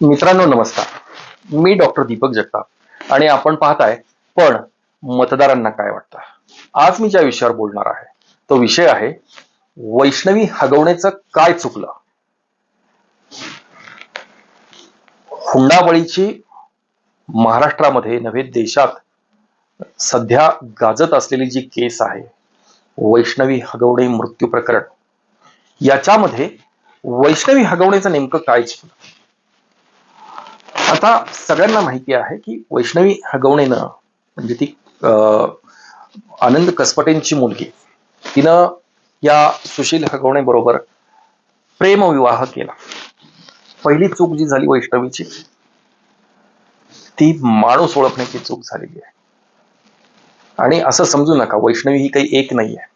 मित्रांनो नमस्कार. मी डॉक्टर दीपक जगताप आणि आपण पाहताय पण मतदारांना काय वाटतं? आज मी ज्या विषयावर बोलणार आहे तो विषय आहे वैष्णवी हगवण्याचं काय चुकलं? हुंडाबळीची महाराष्ट्रामध्ये नव्हे देशात सध्या गाजत असलेली जी केस आहे वैष्णवी हगवणे मृत्यू प्रकरण याच्यामध्ये वैष्णवी हगवण्याचं नेमकं काय चुकलं? आता सगळ्यांना माहिती आहे की वैष्णवी हगवणेनं म्हणजे ती अं, आनंद कसपटेंची मुलगी तिनं या सुशील हगवणे बरोबर प्रेमविवाह केला. पहिली चूक जी झाली वैष्णवीची ती माणूस ओळखण्याची चूक झालेली आहे. आणि असं समजू नका वैष्णवी ही काही एक नाही आहे.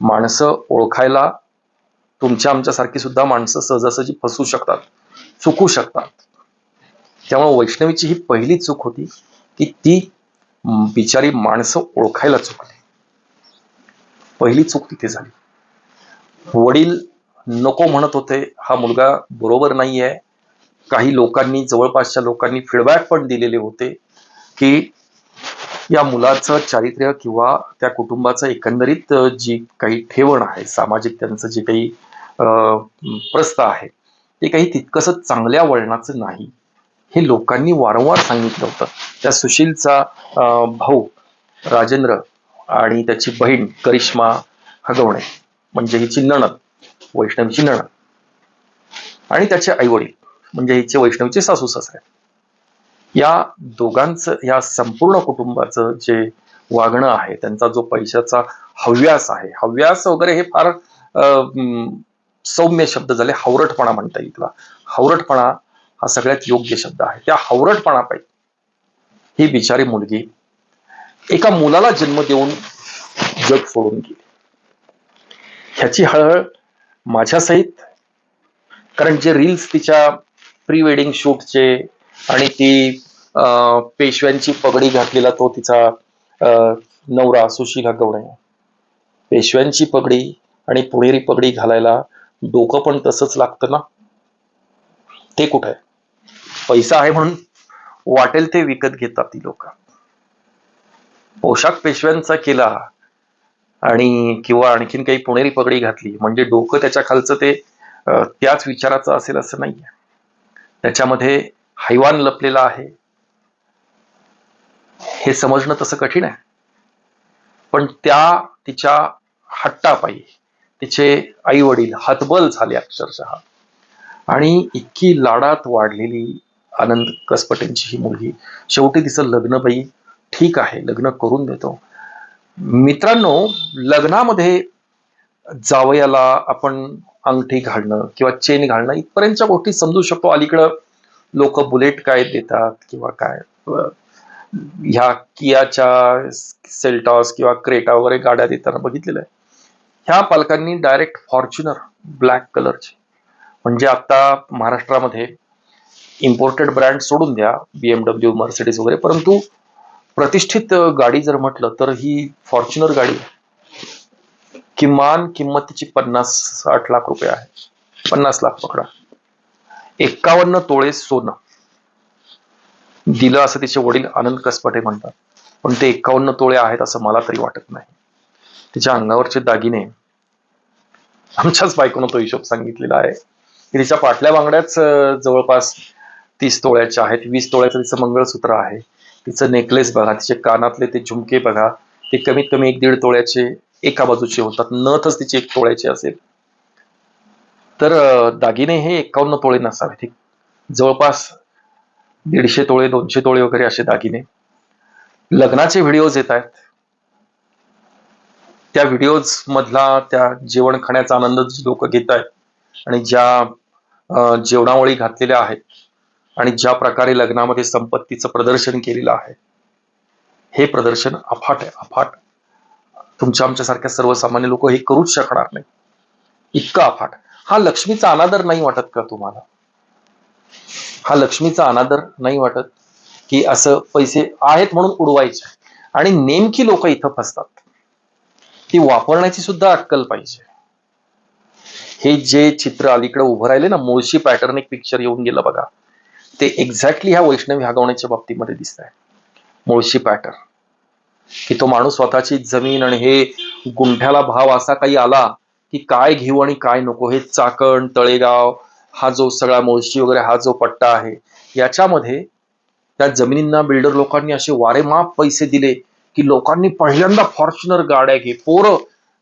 माणसं ओळखायला तुमच्या आमच्यासारखी सुद्धा माणसं सहजासहजी फसू शकतात चुकू शकतात. त्यामुळे वैष्णवीची ही पहिली चूक होती की ती बिचारी माणसं ओळखायला चुकली पहिली चूक तिथे झाली. वडील नको म्हणत होते हा मुलगा बरोबर नाही आहे काही लोकांनी जवळपासच्या लोकांनी फीडबॅक पण दिलेले होते की या मुलाचं चारित्र्य किंवा त्या कुटुंबाचं एकंदरीत जी काही ठेवण आहे सामाजिक त्यांचं जे काही अ, प्रस्थ आहे ते काही तितकंसं चांगल्या वळणाचं नाही. हे लोकांनी वारंवार सांगितलं होतं. त्या सुशीलचा अं, भाऊ राजेंद्र आणि त्याची बहीण करिश्मा हगवणे म्हणजे हिची नणद वैष्णवीची नणद. आणि त्याचे आईवडील म्हणजे हिचे वैष्णवीचे सासू सासरे. या दोघांचं या संपूर्ण कुटुंबाचं जे वागणं आहे त्यांचा जो पैशाचा हव्यास आहे हव्यास वगैरे हे फार सौम्य शब्द झाले हावरटपणा म्हणता येईल हावरटपणा हा सगळ्यात योग्य शब्द आहे. त्या हावरटपणापैकी ही बिचारी मुलगी एका मुलाला जन्म देऊन जग सोडून गेली. ह्याची हळहळ माझ्यासहित कारण जे रील्स तिच्या प्री वेडिंग शूटचे आणि ती अं, पेशव्यांची पगडी घातलेला तो तिचा अं, नवरा सुशील गवणे पेशव्यांची पगडी आणि पुणेरी पगडी घालायला डोकं पण तसंच लागतं ना? ते कुठं आहे? पैसा आहे म्हणून वाटेल ते विकत घेतात ती लोक. पोशाख पेशव्यांचा केला आणि किंवा आणखीन काही पुणेरी पगडी घातली म्हणजे डोकं त्याच्या खालचं ते त्याच विचाराचं असेल असं नाहीये. त्याच्यामध्ये हैवान लपलेला आहे. हे समजणं तसं कठीण आहे. पण त्या तिच्या हट्टापायी तिचे आई वडील हतबल झाले अक्षरशः. आणि इतकी लाडात वाढलेली आनंद कसपटेंची ही मुलगी. शेवटी तिचं लग्न बाई ठीक आहे लग्न करून देतो. मित्रांनो लग्नामध्ये जावयाला आपण अंगठी घालणं किंवा चेन घालणं इथपर्यंतच्या गोष्टी समजू शकतो. अलीकडं लोक बुलेट काय देतात किंवा काय. ह्या कियाच्या सेल्टॉस किंवा क्रेटा वगैरे गाड्या देताना बघितलेलं आहे. ह्या पालकांनी डायरेक्ट फॉर्च्युनर ब्लॅक कलरची म्हणजे आता महाराष्ट्रामध्ये इम्पोर्टेड ब्रँड सोडून द्या बीएमडब्ल्यू मर्सिडीज वगैरे. परंतु प्रतिष्ठित गाडी जर म्हटलं तर ही फॉर्च्युनर गाडी किमान किंमत तिची पन्नास साठ लाख रुपये आहे. पन्नास लाख पकडा. एक्कावन्न तोळे सोनं. दिलं असं तिचे वडील आनंद कसपटे म्हणतात. पण ते एक्कावन्न तोळे आहेत असं मला तरी वाटत नाही. तिच्या अंगावरचे दागिने. आमच्याच बायकोनं तो हिशोब सांगितलेला आहे. की तिच्या पाटल्या बांगड्याच जवळपास तीस तोळ्याच्या आहेत वीस तोळ्याचं तिचं मंगळसूत्र आहे. तिचं नेकलेस बघा तिचे कानातले ते झुमके बघा ते कमीत कमी एक दीड तोळ्याचे एका बाजूचे होतात. नथच तिचे एक तोळ्याचे असेल. तर दागिने हे एकावन्न तोळे नसावेत. जवळपास दीडशे तोळे दोनशे तोळे वगैरे असे दागिने. लग्नाचे व्हिडिओज येत आहेत. त्या व्हिडिओज मधला त्या जेवण खाण्याचा आनंद लोक घेत आहेत आणि ज्या जेवणावळी घातलेल्या आहेत आणि ज्या प्रकारे लग्नामध्ये संपत्तीचं प्रदर्शन केलेलं आहे हे प्रदर्शन अफाट आहे अफाट. तुमच्या आमच्यासारख्या सर्वसामान्य लोक हे करूच शकणार नाही इतकं अफाट. हा लक्ष्मीचा अनादर नाही वाटत का तुम्हाला? हा लक्ष्मीचा अनादर नाही वाटत की असं पैसे आहेत म्हणून उडवायचे आणि नेमकी लोक इथं फसतात. ती वापरण्याची सुद्धा अक्कल पाहिजे. हे जे चित्र अलीकडे उभं राहिले ना मुळशी पॅटर्न एक पिक्चर येऊन गेलं बघा. ते एक्झॅक्टली ह्या वैष्णवी हागवण्याच्या बाबतीमध्ये दिसत आहे मुळशी पॅटर्न की तो माणूस स्वतःची जमीन आणि हे गुंठ्याला भाव असा काही आला की काय घेऊ आणि काय नको हे चाकण तळेगाव हा जो सगळा मुळशी वगैरे हा जो पट्टा आहे याच्यामध्ये त्या जमिनींना बिल्डर लोकांनी असे वारेमाप पैसे दिले की लोकांनी पहिल्यांदा फॉर्च्युनर गाड्या घे. पोरं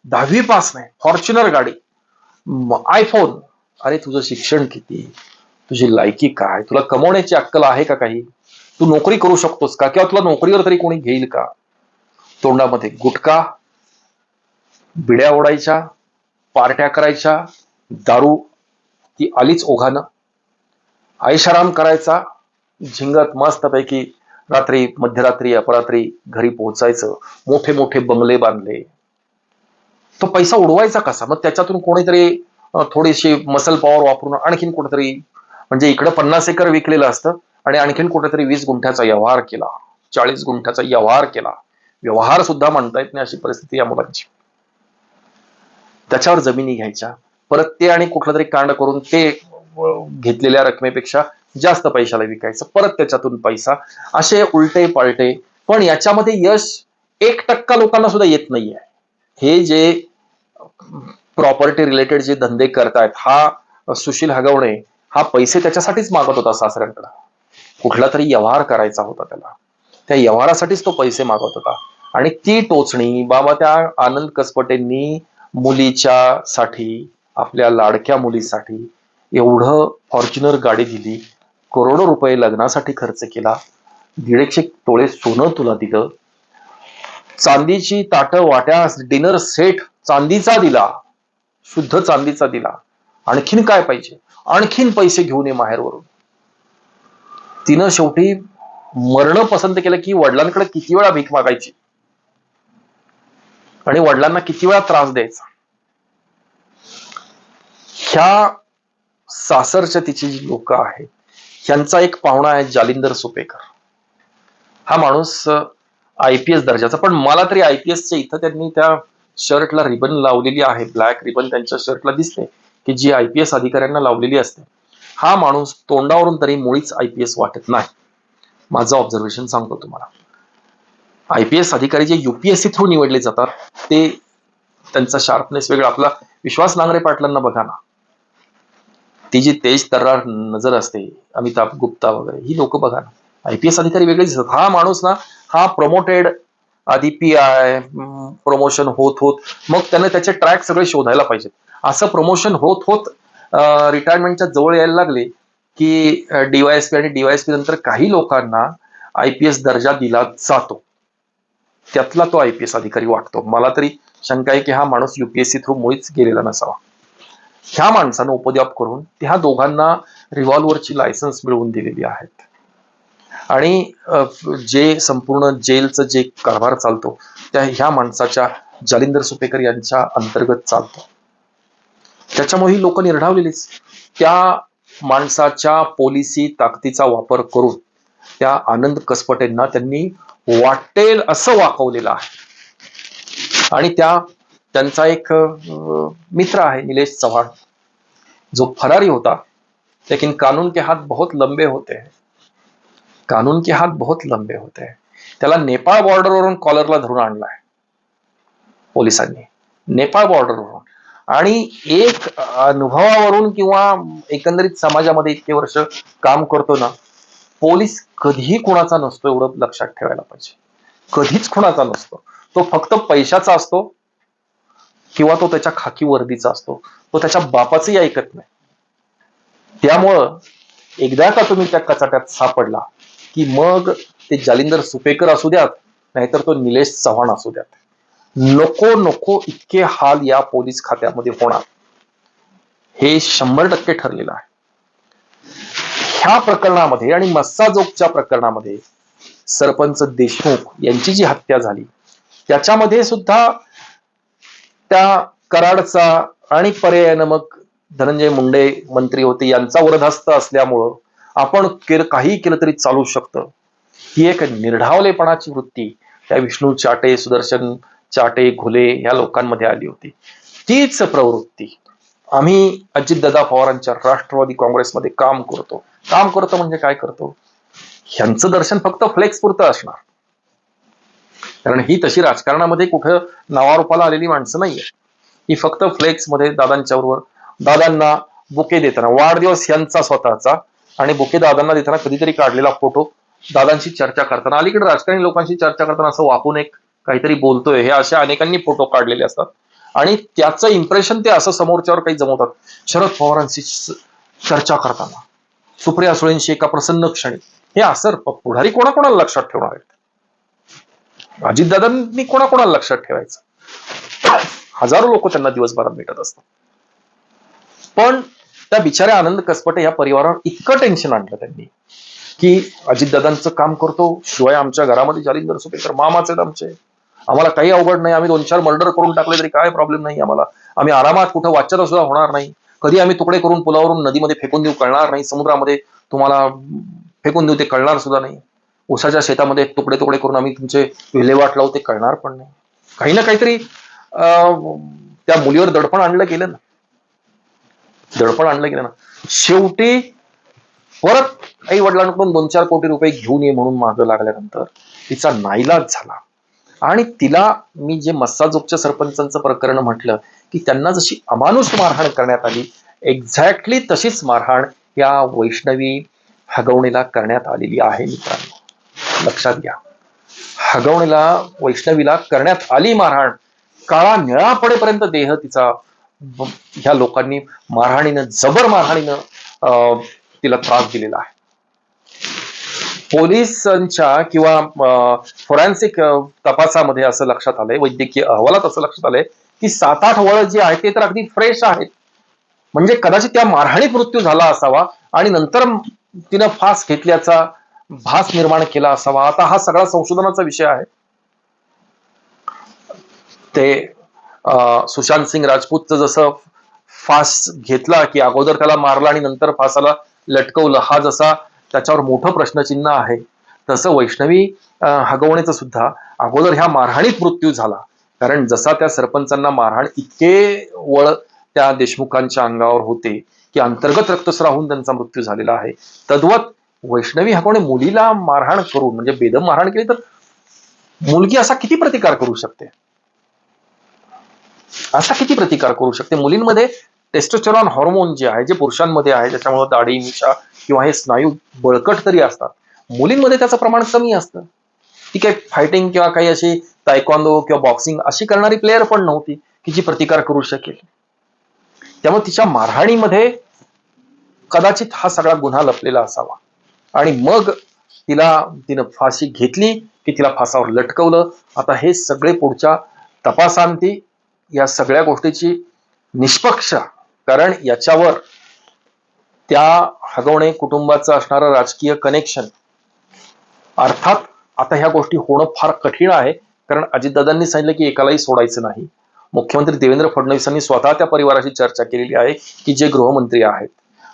दहावी पास नाही फॉर्च्युनर गाडी. आयफोन अरे तुझं शिक्षण किती? तुझी लायकी काय? तुला कमवण्याची अक्कल आहे का काही? तू नोकरी करू शकतोस का? किंवा तुला नोकरीवर तरी कोणी घेईल का? तोंडामध्ये गुटखा बिड्या ओढायच्या पार्ट्या करायच्या दारू ती आलीच ओघानं. आयशाराम करायचा झिंगत मस्तपैकी रात्री मध्यरात्री अपरात्री घरी पोहोचायचं मोठे मोठे बंगले बांधले. तो पैसा उडवायचा कसा? मग त्याच्यातून कोणीतरी थोडीशी मसल पॉवर वापरून आणखीन कुठेतरी म्हणजे इकडं पन्नास एकर विकलेलं असतं आणि आणखीन कुठेतरी वीस गुंठ्याचा व्यवहार केला चाळीस गुंठ्याचा व्यवहार केला. व्यवहार सुद्धा म्हणता येत नाही अशी परिस्थिती या मुलांची. त्याच्यावर जमिनी घ्यायच्या. परत ते आणि कुठलं तरी कांड करून ते घेतलेल्या रकमेपेक्षा जास्त पैशाला विकायचं. परत त्याच्यातून पैसा. असे उलटे पालटे पण याच्यामध्ये यश एक टक्का लोकांना सुद्धा येत नाहीये. हे जे प्रॉपर्टी रिलेटेड जे धंदे करतायत हा सुशील हगवणे हा पैसे त्याच्यासाठीच मागत होता सासऱ्यांकडे. कुठला तरी व्यवहार करायचा होता त्याला. त्या व्यवहारासाठीच तो पैसे मागत होता. आणि ती टोचणी बाबा त्या आनंद कसपटेंनी मुलीच्या साठी आपल्या लाडक्या मुलीसाठी एवढं फॉर्च्युनर गाडी दिली करोडो रुपये लग्नासाठी खर्च केला दीडशे तोळे सोनं तुला दिलं चांदीची ताटं वाट्या डिनर सेट चांदीचा दिला शुद्ध चांदीचा दिला. आणखीन काय पाहिजे? आणखीन पैसे घेऊन ये माहेरवरून. तिनं शेवटी मरण पसंत केलं की वडिलांकडे किती वेळा भीक मागायची? आणि वडिलांना किती वेळा त्रास द्यायचा? ह्या सासरच्या तिची जी लोक आहेत ह्यांचा एक पाहुणा आहे जालिंदर सुपेकर. हा माणूस आय पी एस दर्जाचा. पण मला तरी आय पी एसच्या इथं त्यांनी त्या शर्टला रिबन लावलेली आहे ब्लॅक रिबन त्यांच्या शर्टला दिसते. की जी आय पी एस अधिकाऱ्यांना लावलेली असते हा माणूस तोंडावरून तरी मुळीच आय पी एस वाटत नाही. माझं ऑब्झर्वेशन सांगतो तुम्हाला. आय पी एस अधिकारी जे युपीएससी थ्रू निवडले जातात ते त्यांचा शार्पनेस वेगळा. आपला विश्वास नांगरे पाटलांना बघा ना. ती जी तेज तर्रार नजर असते अमिताभ गुप्ता वगैरे ही लोक बघा ना. आय पी एस अधिकारी वेगळे दिसतात. हा माणूस ना हा प्रमोटेड आधी पी आय प्रमोशन होत होत मग त्याने त्याचे ट्रॅक सगळे शोधायला पाहिजेत. असं प्रमोशन होत होत रिटायरमेंटच्या जवळ यायला लागले की डीवायएसपी आणि डीवायएसपी नंतर काही लोकांना आय पी एस दर्जा दिला जातो. त्यातला तो आय पी एस अधिकारी वाटतो मला तरी शंका आहे की हा माणूस युपीएससी थ्रू मुळीच गेलेला नसावा. ह्या माणसानं उपद्याप करून त्या दोघांना रिव्हॉल्व्हरची लायसन्स मिळवून दिलेली आहेत. आणि जे संपूर्ण जेलचं जे कारभार चालतो त्या ह्या माणसाच्या जालिंदर सुपेकर यांच्या अंतर्गत चालतो. त्याच्यामुळे ही लोक निर्ढावलेलीच त्या माणसाच्या पोलिसी ताकदीचा वापर करून त्या आनंद कसपटेंना त्यांनी वाटेल असं वाकवलेलं आहे. आणि त्या त्यांचा एक मित्र आहे निलेश चव्हाण. जो फरारी होता लेकिन कानून के हात बहुत लंबे होते हैं. कानून के हात बहुत लंबे होते हैं. त्याला नेपाळ बॉर्डरवरून कॉलरला धरून आणलाय. पोलिसांनी. नेपाळ बॉर्डरवरून आणि एक अनुभवावरून किंवा एकंदरीत समाजामध्ये इतके वर्ष काम करतो ना पोलीस कधीही कुणाचा नसतो एवढं लक्षात ठेवायला पाहिजे. कधीच कुणाचा नसतो. तो फक्त पैशाचा असतो किंवा तो त्याच्या खाकी वर्दीचा असतो. तो त्याच्या बापाचंही ऐकत नाही. त्यामुळं एकदा का तुम्ही त्या कचाट्यात सापडला की मग ते जालिंदर सुपेकर असू द्यात नाहीतर तो निलेश चव्हाण असू द्यात. नको नको इतके हाल या पोलीस खात्यामध्ये होणार. हे शंभर टक्के ठरलेलं आहे. ह्या प्रकरणामध्ये आणि मस्साजोगच्या प्रकरणामध्ये सरपंच देशमुख यांची जी हत्या झाली त्याच्यामध्ये सुद्धा त्या कराडचा आणि पर्यायानं मग धनंजय मुंडे मंत्री होते यांचा वरदहस्त असल्यामुळं आपण केर- काही केलं तरी चालू शकतं. ही एक निर्ढावलेपणाची वृत्ती. त्या विष्णू चाटे सुदर्शन चाटे घुले या लोकांमध्ये आली होती. तीच प्रवृत्ती आम्ही अजितदादा पवारांच्या राष्ट्रवादी काँग्रेसमध्ये काम करतो. काम करतो म्हणजे काय करतो? ह्यांचं दर्शन फक्त फ्लेक्स पुरतं असणार. कारण ही तशी राजकारणामध्ये कुठं नावारूपाला आलेली माणसं नाहीये. ही फक्त फ्लेक्समध्ये दादांच्या बरोबर दादांना बुके देताना वाढदिवस यांचा स्वतःचा आणि बुके दादांना देताना कधीतरी काढलेला फोटो दादांशी चर्चा करताना अलीकडे राजकारणी लोकांशी चर्चा करताना असं वाकून एक काहीतरी बोलतोय हे अशा अनेकांनी फोटो काढलेले असतात. आणि त्याचं इम्प्रेशन ते असं समोरच्यावर काही जमवतात. शरद पवारांशी चर्चा करताना. सुप्रिया सुळेंशी एका प्रसन्न क्षणी. हे असर पुढारी कोणाकोणाला लक्षात ठेवणार आहेत? अजितदादांनी कोणाकोणाला लक्षात ठेवायचं? हजारो लोक त्यांना दिवसभरात भेटत असतात. पण त्या बिचाऱ्या आनंद कसपटे या परिवारावर इतकं टेन्शन आणलं त्यांनी की अजितदादांचं काम करतो शिवाय आमच्या घरामध्ये जालिंदर सुपेकर मामाचे आहेत आमचे. आम्हाला काही अवघड नाही. आम्ही दोन चार मर्डर करून टाकले तरी काय प्रॉब्लेम नाही आम्हाला. आम्ही आरामात कुठं वाचत सुद्धा होणार नाही. कधी आम्ही तुकडे करून पुलावरून नदीमध्ये फेकून देऊ कळणार नाही. समुद्रामध्ये तुम्हाला फेकून देऊ ते कळणार सुद्धा नाही. उसाच्या शेतामध्ये तुकडे तुकडे करून आम्ही तुमचे विल्हेवाट लावू ते कळणार पण नाही. काही ना काहीतरी अं, त्या मुलीवर दडपण आणलं गेलं ना. दडपण आणलं गेलं ना. शेवटी परत आई वडिलांकडून दोन चार कोटी रुपये घेऊन ये म्हणून मागं लागल्यानंतर तिचा नाईलाज झाला. आणि तिला मी जे मस्साजोगच्या सरपंचांचं प्रकरण म्हटलं की त्यांना जशी अमानुष मारहाण करण्यात आली एक्झॅक्टली तशीच मारहाण या वैष्णवी हगवणीला करण्यात आलेली आहे मित्रांनो. लक्षात घ्या. हगवणीला वैष्णवीला करण्यात आली मारहाण. काळा निळा पडेपर्यंत देह तिचा ह्या लोकांनी मारहाणीनं जबर मारहाणीनं अं, तिला त्रास दिलेला आहे. पोलिसांच्या किंवा फोरेन्सिक तपासामध्ये असं लक्षात आलंय वैद्यकीय अहवालात असं लक्षात आलंय की सात आठ वळ जी आहेत ते तर अगदी फ्रेश आहेत. म्हणजे कदाचित त्या मारहाणीत मृत्यू झाला असावा आणि नंतर तिनं फास घेतल्याचा भास निर्माण केला असावा. आता हा सगळा संशोधनाचा विषय आहे. ते अं, सुशांत सिंग राजपूतचं जसं फास घेतला की अगोदर त्याला मारला आणि नंतर फासाला लटकवलं हा जसा त्याच्यावर मोठं प्रश्नचिन्ह आहे. तसं वैष्णवी अं, सुद्धा अगोदर ह्या मारहाणीत मृत्यू झाला. कारण जसा त्या सरपंचांना मारहाण इतके वळ त्या देशमुखांच्या अंगावर होते की अंतर्गत रक्तस्राव त्यांचा मृत्यू झालेला आहे. तद्वत वैष्णवी हगवणे मुलीला मारहाण करून म्हणजे बेदम मारहाण केली तर मुलगी असा किती प्रतिकार करू शकते? असा किती प्रतिकार करू शकते? मुलींमध्ये टेस्टोस्टेरॉन हॉर्मोन जे आहे जे पुरुषांमध्ये आहे त्याच्यामुळे दाढी मिशा किंवा हे स्नायू बळकट तरी असतात. मुलींमध्ये त्याचं प्रमाण कमी असतं. ती काही फायटिंग किंवा काही अशी तायक्वांदो किंवा बॉक्सिंग अशी करणारी प्लेअर पण नव्हती की जी प्रतिकार करू शकेल. त्यामुळे तिच्या मारहाणीमध्ये कदाचित हा सगळा गुन्हा लपलेला असावा. आणि मग तिला तिनं फाशी घेतली की तिला फासावर लटकवलं. आता हे सगळे पुढच्या तपासांती या सगळ्या गोष्टीची निष्पक्ष कारण याच्यावर त्या हगवणे कुटुंबाचं असणारं राजकीय कनेक्शन अर्थात आता ह्या गोष्टी होणं फार कठीण आहे. कारण अजितदादांनी सांगितलं की एकालाही सोडायचं नाही. मुख्यमंत्री देवेंद्र फडणवीसांनी स्वतः त्या परिवाराशी चर्चा केलेली आहे की जे गृहमंत्री आहेत.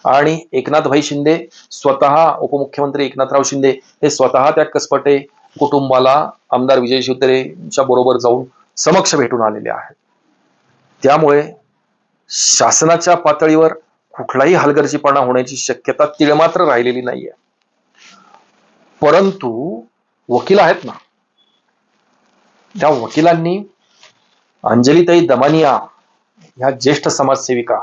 आणि एकनाथभाई शिंदे स्वतः उपमुख्यमंत्री एकनाथराव शिंदे हे स्वतः त्या कसपटे कुटुंबाला आमदार विजय शिवतरेच्या बरोबर जाऊन समक्ष भेटून आलेले आहेत. त्यामुळे शासनाच्या पातळीवर कुठलाही हलगर्जीपणा होण्याची शक्यता तिळमात्र राहिलेली नाहीये. परंतु वकील आहेत ना. त्या वकिलांनी अंजलीताई दमानिया ह्या ज्येष्ठ समाजसेविका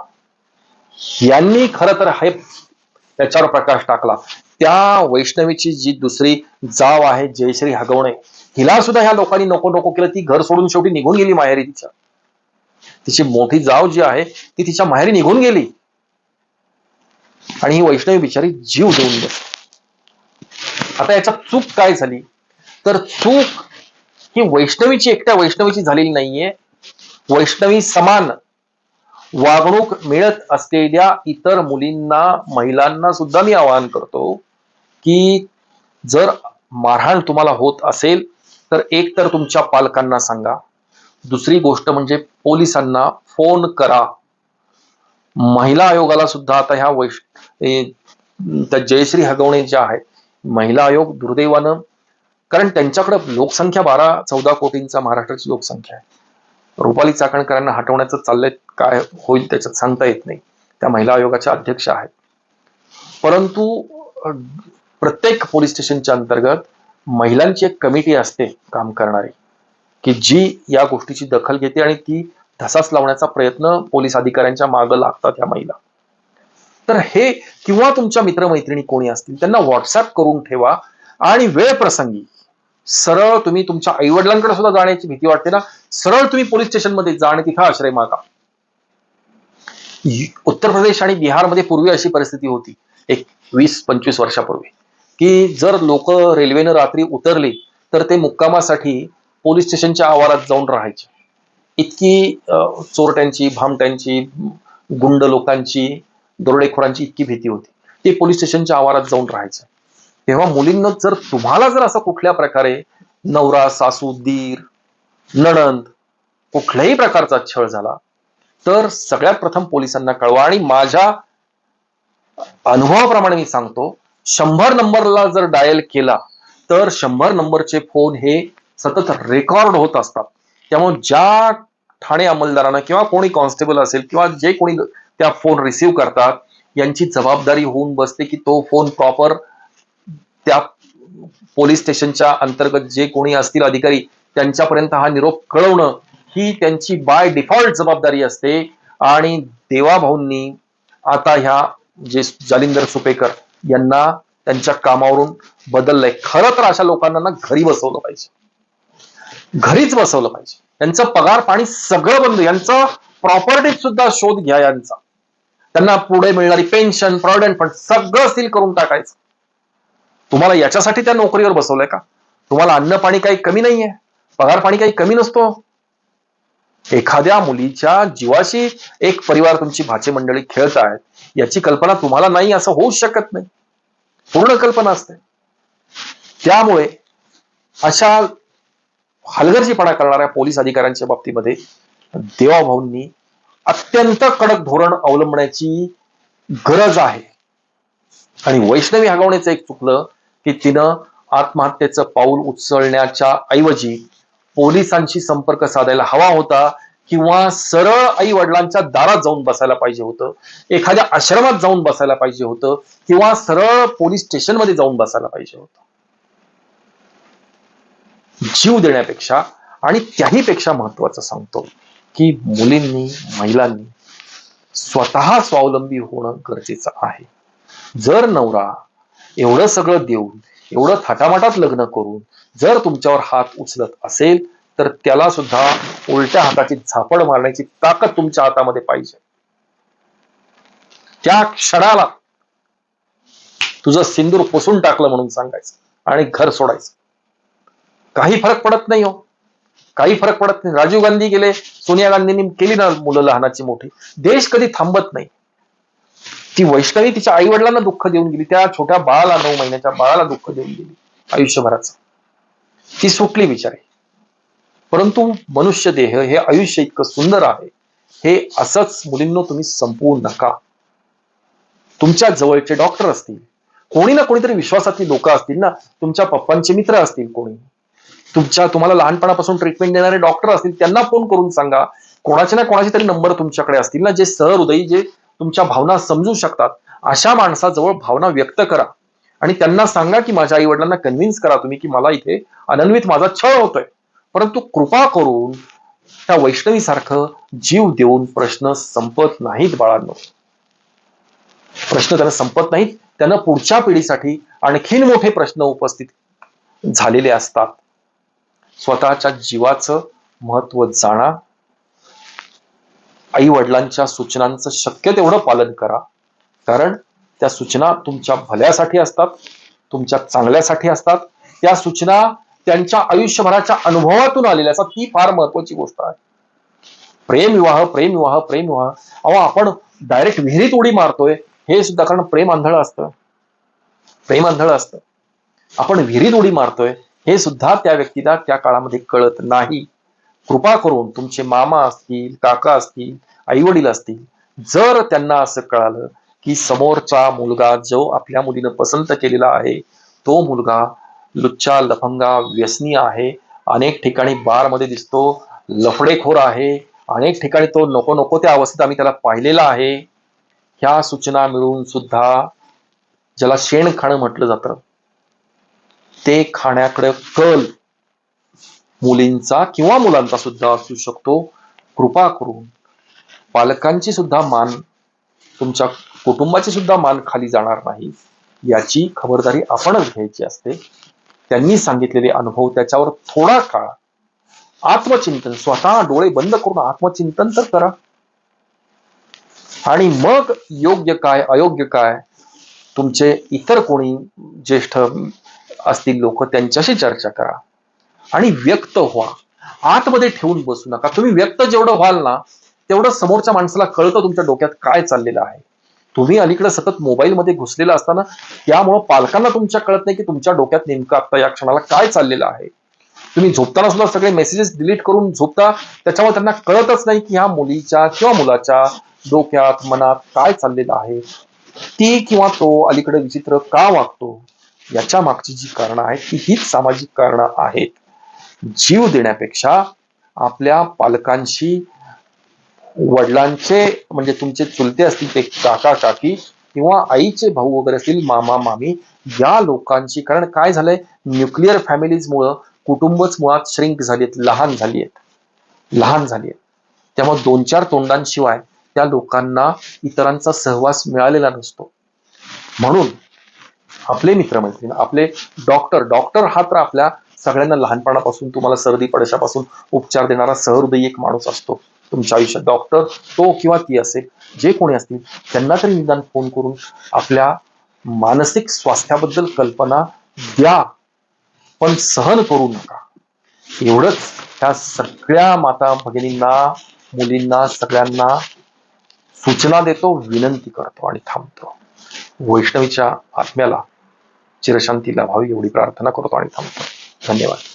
यांनी खर तर हे त्याच्यावर प्रकाश टाकला. त्या वैष्णवीची जी दुसरी जाव आहे जयश्री हगवणे हिला सुद्धा ह्या लोकांनी नको नको केलं. ती घर सोडून शेवटी निघून गेली माहेरी तिच्या तिची मोठी जाव जी आहे ती तिच्या माहेरी निघून गेली. आणि ही वैष्णवी बिचारी जीव देऊन बस आता याच्यात चूक काय झाली? तर चूक ही वैष्णवीची एकट्या वैष्णवीची झालेली नाहीये. वैष्णवी समान वागणूक मिळत असलेल्या इतर मुलींना महिलांना सुद्धा मी आवाहन करतो की जर मारहाण तुम्हाला होत असेल तर एक तर तुमच्या पालकांना सांगा. दुसरी गोष्ट म्हणजे पोलिसांना फोन करा. महिला आयोगाला सुद्धा आता ह्या वैश त्या जयश्री हगवणे ज्या आहेत महिला आयोग दुर्दैवानं कारण त्यांच्याकडे लोकसंख्या बारा चौदा कोटींचा महाराष्ट्राची लोकसंख्या आहे. रुपाली चाकणकरांना हटवण्याचं चाललंय काय होईल त्याच्यात सांगता येत नाही. त्या महिला आयोगाच्या अध्यक्ष आहेत. परंतु प्रत्येक पोलीस स्टेशनच्या अंतर्गत महिलांची एक कमिटी असते काम करणारी की जी या गोष्टीची दखल घेते आणि ती धसास लावण्याचा प्रयत्न पोलीस अधिकाऱ्यांच्या मागं लागतात ह्या महिला. तर हे किंवा तुमच्या मित्रमैत्रिणी कोणी असतील त्यांना व्हॉट्सअप करून ठेवा आणि वेळ प्रसंगी सरळ तुम्ही तुमच्या आईवडिलांकडे सुद्धा जाण्याची भीती वाटते ना सरळ तुम्ही पोलीस स्टेशनमध्ये जा आणि तिथं आश्रय मागा. उत्तर प्रदेश आणि बिहारमध्ये पूर्वी अशी परिस्थिती होती एक वीस पंचवीस वर्षापूर्वी की जर लोक रेल्वेनं रात्री उतरली तर ते मुक्कामासाठी पोलीस स्टेशनच्या आवारात जाऊन राहायचे. इतकी चोरट्यांची भामट्यांची गुंड लोकांची दरोडेखोरांची इतकी भीती होती. ते पोलीस स्टेशनच्या आवारात जाऊन राहायचं. तेव्हा मुलींना जर तुम्हाला जर असं कुठल्या प्रकारे नवरा सासू दीर नणंद कुठल्याही प्रकारचा छळ झाला तर सगळ्यात प्रथम पोलिसांना कळवा आणि माझ्या अनुभवाप्रमाणे मी सांगतो शंभर नंबरला जर डायल केला तर शंभर नंबरचे फोन हे सतत रेकॉर्ड होत असतात. त्यामुळे ज्या ठाणे अंमलदारानं किंवा कोणी कॉन्स्टेबल असेल किंवा जे कोणी त्या फोन रिसीव्ह करतात यांची जबाबदारी होऊन बसते की तो फोन प्रॉपर त्या पोलीस स्टेशनच्या अंतर्गत जे कोणी असतील अधिकारी त्यांच्यापर्यंत हा निरोप कळवणं ही त्यांची बाय डिफॉल्ट जबाबदारी असते. आणि देवाभाऊंनी आता ह्या जे जालिंदर सुपेकर यांना त्यांच्या कामावरून बदललंय. खरं तर अशा लोकांना ना घरी बसवलं पाहिजे. घरीच बसवलं पाहिजे. यांचं पगार पाणी सगळं बंद. यांचं प्रॉपर्टीत सुद्धा शोध घ्या यांचा. त्यांना पुढे मिळणारी पेन्शन प्रॉव्हिडंट फंड सगळं सील करून टाकायचं. तुम्हाला याच्यासाठी त्या नोकरीवर बसवलंय का? तुम्हाला अन्न पाणी काही कमी नाहीये. पगार पाणी काही कमी नसतो. एखाद्या मुलीच्या जीवाशी एक परिवार तुमची भाचे मंडळी खेळत आहेत याची कल्पना तुम्हाला नाही असं होऊच शकत नाही. पूर्ण कल्पना असते. त्यामुळे अशा हलगर्जीपणा करणाऱ्या पोलीस अधिकाऱ्यांच्या बाबतीमध्ये देवाभाऊंनी अत्यंत कडक धोरण अवलंबण्याची गरज आहे. आणि वैष्णवी हगवण्याचं एक चुकलं की तिनं आत्महत्येचं पाऊल उचलण्याच्या ऐवजी पोलिसांशी संपर्क साधायला हवा होता किंवा सरळ आई वडिलांच्या दारात जाऊन बसायला पाहिजे होतं एखाद्या आश्रमात जाऊन बसायला पाहिजे होतं किंवा सरळ पोलीस स्टेशनमध्ये जाऊन बसायला पाहिजे होतं. जीव देण्यापेक्षा आणि त्याही पेक्षा महत्वाचं सांगतो की मुलींनी महिलांनी स्वतः स्वावलंबी होणं गरजेचं आहे. जर नवरा एवढं सगळं देऊन एवढं थाटामाटात लग्न करून जर तुमच्यावर हात उचलत असेल तर त्याला सुद्धा उलट्या हाताची झापड मारण्याची ताकद तुमच्या हातामध्ये पाहिजे. त्या क्षणाला तुझं सिंदूर पुसून टाकलं म्हणून सांगायचं आणि घर सोडायचं. काही फरक पडत नाही हो. काही फरक पडत नाही. राजीव गांधी गेले सोनिया गांधींनी केली ना मुलं लहानाची मोठी. देश कधी थांबत नाही. ती वैष्णवी तिच्या आई वडिलांना दुःख देऊन गेली. त्या छोट्या बाळाला नऊ महिन्याच्या बाळाला दुःख देऊन गेली. आयुष्यभराचं. ती सुटली विचारे परंतु मनुष्य देह हे आयुष्य इतकं सुंदर आहे. हे असंच मुलींनो तुम्ही संपवू नका. तुमच्या जवळचे डॉक्टर असतील. कोणी ना कोणीतरी विश्वासातली लोक असतील ना. तुमच्या पप्पांचे मित्र असतील कोणी. तुमच्या तुम्हाला लहानपणापासून ट्रीटमेंट देणारे डॉक्टर असतील त्यांना फोन करून सांगा. कोणाचे ना कोणाचे तरी नंबर तुमच्याकडे असतील ना जे सहृदयी जे तुमच्या भावना समजू शकतात अशा माणसाजवळ भावना व्यक्त करा. आणि त्यांना सांगा की माझ्या आई वडिलांना कन्व्हिन्स करा तुम्ही की मला इथे अनन्वित माझा छळ होतोय. परंतु कृपा करून त्या वैष्णवीसारखं जीव देऊन प्रश्न संपत नाहीत बाळांनो. प्रश्न त्यांना संपत नाहीत. त्यांना पुढच्या पिढीसाठी आणखीन मोठे प्रश्न उपस्थित झालेले असतात. स्वतःच्या जीवाचं महत्त्व जाणा. आई वडिलांच्या सूचनांचं शक्य तेवढं पालन करा. कारण त्या सूचना तुमच्या भल्यासाठी असतात तुमच्या चांगल्यासाठी असतात. त्या सूचना त्यांच्या आयुष्यभराच्या अनुभवातून आलेल्या असतात. ती फार महत्वाची गोष्ट आहे. प्रेम विवाह प्रेम विवाह प्रेम विवाह. अहो आपण डायरेक्ट विहिरीत उडी मारतोय. हे सुद्धा कारण प्रेम आंधळ असतं. प्रेम आंधळ असतं. आपण विहिरीत उडी मारतोय. हे सुद्धा त्या व्यक्तीला त्या काळामध्ये कळत नाही. कृपा करून तुमचे मामा असतील काका असतील आई वडील असतील जर त्यांना असं कळालं की समोरचा मुलगा जो आपल्या मुलीनं पसंत केलेला आहे तो मुलगा लुच्चा लफंगा व्यसनी आहे अनेक ठिकाणी बारमध्ये दिसतो लफडेखोर आहे अनेक ठिकाणी तो नको नको त्या अवस्थेत आम्ही त्याला पाहिलेला आहे. ह्या सूचना मिळून सुद्धा ज्याला शेण खाणं म्हटलं जातं ते खाण्याकडे कल मुलींचा किंवा मुलांचा सुद्धा असू शकतो. कृपा करून. पालकांची सुद्धा मान तुमच्या कुटुंबाची सुद्धा मान खाली जाणार नाही. याची खबरदारी आपणच घ्यायची असते. त्यांनी सांगितलेले अनुभव त्याच्यावर थोडा काळ आत्मचिंतन स्वतः डोळे बंद करून आत्मचिंतन तर करा. आणि मग योग्य काय अयोग्य काय तुमचे इतर कोणी ज्येष्ठ असतील लोक त्यांच्याशी चर्चा करा. आणि व्यक्त व्हा. आतमध्ये ठेवून बसू नका. तुम्ही व्यक्त जेवढं व्हाल ना तेवढं समोरच्या माणसाला कळतं तुमच्या डोक्यात काय चाललेलं आहे. तुम्ही अलीकडे सतत मोबाईलमध्ये घुसलेला असताना त्यामुळं पालकांना तुमच्या कळत नाही की तुमच्या डोक्यात नेमकं आता या क्षणाला काय चाललेलं आहे. तुम्ही झोपताना सुद्धा सगळे मेसेजेस डिलीट करून झोपता त्याच्यामुळे त्यांना कळतच नाही की ह्या मुलीच्या किंवा मुलाच्या डोक्यात मनात काय चाललेलं आहे. ती किंवा तो अलीकडे विचित्र का वागतो? याच्या मागची जी कारणं आहेत ती हीच सामाजिक कारणं आहेत. जीव देण्यापेक्षा आपल्या पालकांशी वडिलांचे म्हणजे तुमचे चुलते असतील ते काका काकी किंवा आईचे भाऊ वगैरे असतील मामा मामी या लोकांची कारण काय झालंय न्यूक्लिअर फॅमिलीजमुळं कुटुंबच मुळात श्रिंक झालीत लहान झाली आहेत लहान झाली आहेत त्यामुळे दोन चार तोंडांशिवाय त्या लोकांना इतरांचा सहवास मिळालेला नसतो. म्हणून आपले मित्रमैत्रीण आपले डॉक्टर डॉक्टर हा तर आपल्या सगळ्यांना लहानपणापासून तुम्हाला सर्दी पडशापासून उपचार देणारा सहृदयी एक माणूस असतो तुमच्या आयुष्यात. डॉक्टर तो किंवा ती असेल जे कोणी असतील त्यांना तरी निदान फोन करून आपल्या मानसिक स्वास्थ्याबद्दल कल्पना द्या. पण सहन करू नका. एवढंच त्या सगळ्या माता भगिनींना मुलींना सगळ्यांना सूचना देतो विनंती करतो आणि थांबतो. वैष्णवीच्या आत्म्याला चिरशांती लाभावी एवढी प्रार्थना करतो आणि थांबतो. धन्यवाद.